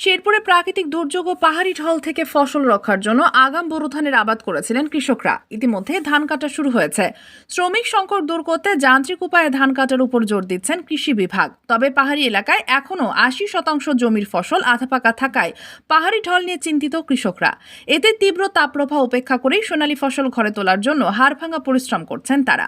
শেরপুরে প্রাকৃতিক দুর্যোগ ও পাহাড়ি ঢল থেকে ফসল রক্ষার জন্য আগাম বোরো ধানের আবাদ করেছিলেন কৃষকরা। ইতিমধ্যে ধান কাটা শুরু হয়েছে। শ্রমিক সংকট দূর করতে যান্ত্রিক উপায়ে ধান কাটার উপর জোর দিচ্ছেন কৃষি বিভাগ। তবে পাহাড়ি এলাকায় এখনও আশি শতাংশ জমির ফসল আধাপাকা থাকায় পাহাড়ি ঢল নিয়ে চিন্তিত কৃষকরা। এতে তীব্র তাপপ্রবাহ উপেক্ষা করেই সোনালী ফসল ঘরে তোলার জন্য হাড়ভাঙা পরিশ্রম করছেন তারা।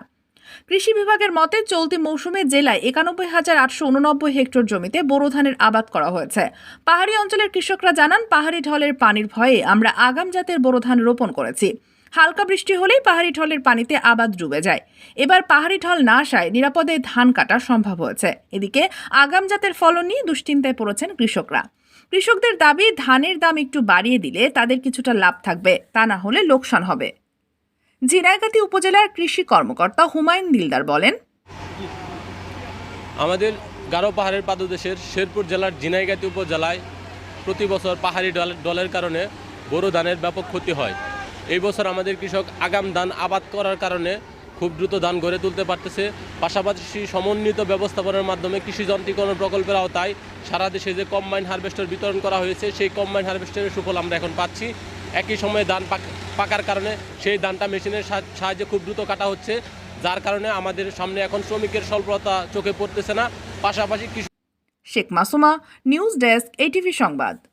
কৃষি বিভাগের মতে, চলতি মৌসুমে জেলায় একানব্বই হাজার আটশো উননব্বই হেক্টর জমিতে বোরো ধানের আবাদ করা হয়েছে। পাহাড়ি অঞ্চলের কৃষকরা জানান, পাহাড়ি ঢলের পানির ভয়ে আমরা আগাম জাতের বোরো ধান রোপণ করেছি। হালকা বৃষ্টি হলেই পাহাড়ি ঢলের পানিতে আবাদ ডুবে যায়। এবার পাহাড়ি ঢল না আসায় নিরাপদে ধান কাটা সম্ভব হয়েছে। এদিকে আগাম জাতের ফলন নিয়ে দুশ্চিন্তায় পড়েছেন কৃষকরা। কৃষকদের দাবি, ধানের দাম একটু বাড়িয়ে দিলে তাদের কিছুটা লাভ থাকবে, তা না হলে লোকসান হবে। ঝিনাইগাতি উপজেলার কৃষি কর্মকর্তা হুমায়ুন দিলদার বলেন, আমাদের গারো পাহাড়ের পাদদেশের শেরপুর জেলার জিনাইগাতি উপজেলায় প্রতি বছর পাহাড়ি ডল, ডলের কারণে বোরো ধানের ব্যাপক ক্ষতি হয়। এই বছর আমাদের কৃষক আগাম ধান আবাদ করার কারণে খুব দ্রুত ধান গড়ে তুলতে পারতেছে। পাশাপাশি সমন্বিত ব্যবস্থাপনার মাধ্যমে কৃষি যন্ত্রীকরণ প্রকল্পের আওতায় সারা দেশে যে কম্বাইন হারভেস্টার বিতরণ করা হয়েছে, সেই কম্বাইন হারভেস্টারের সুফল আমরা এখন পাচ্ছি। একই সময়ে ধান পাকার কারণে সেই ধানটা মেশিনের সাহ- সাহায্যে খুব দ্রুত কাটা হচ্ছে। যার কারণে আমাদের সামনে এখন শ্রমিকের স্বল্পতা চোখে পড়তেছে না। পাশাপাশি কৃষি Sheikh Masuma, news desk, ATV সংবাদ।